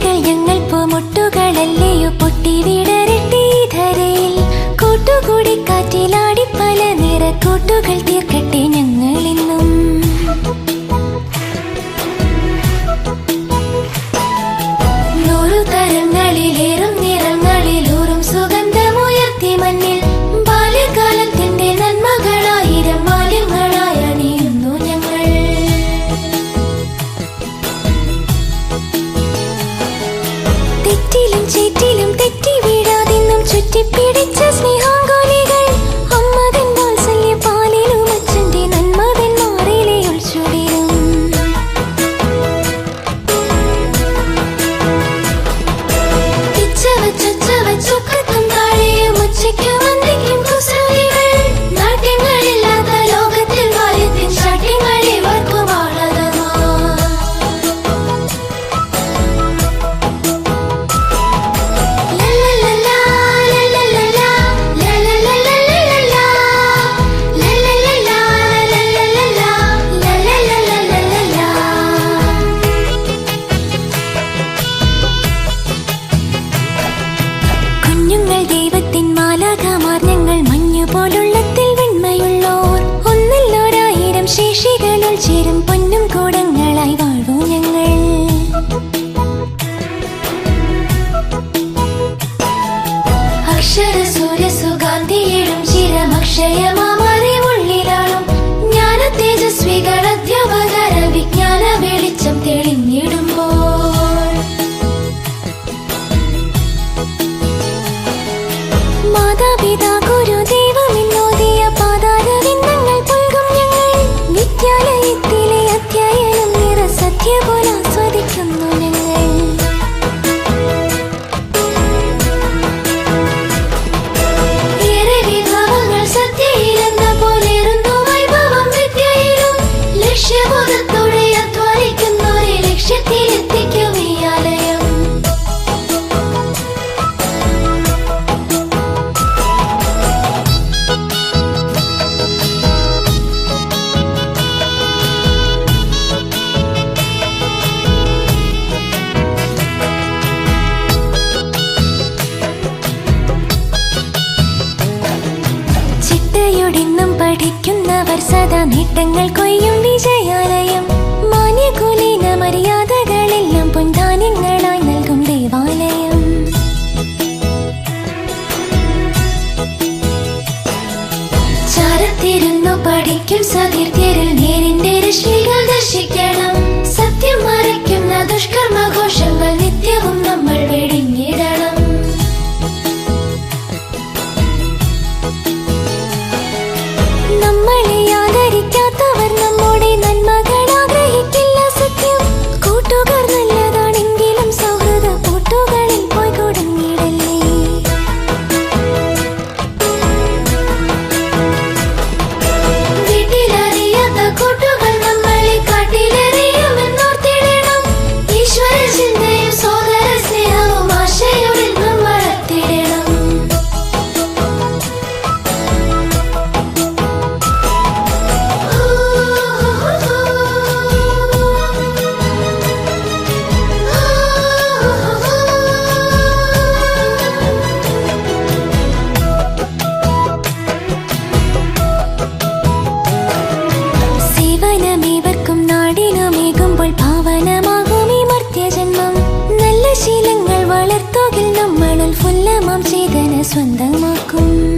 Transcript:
ചിരികൾ ഞങ്ങൾ പൂമുട്ടുകളല്ലയോ പൊട്ടി വിടരട്ടെ ധരയിൽ. കൂട്ടുകൂടി കാറ്റിലാടി പല നിറക്കൂട്ടുകൾ തീർക്കട്ടെ. 지른 번. ഉന്നത നേട്ടങ്ങൾ കൊയ്യും വിജയാലയം. മാന്യകുലീന മര്യാദകളെല്ലാം പൊൻധാന്യങ്ങളായി നൽകും ദേവാലയം. ചാരത്തിരുന്നു പഠിക്കും സതീർത്തിരിൽ നേരിന്റെ 村的蘑菇。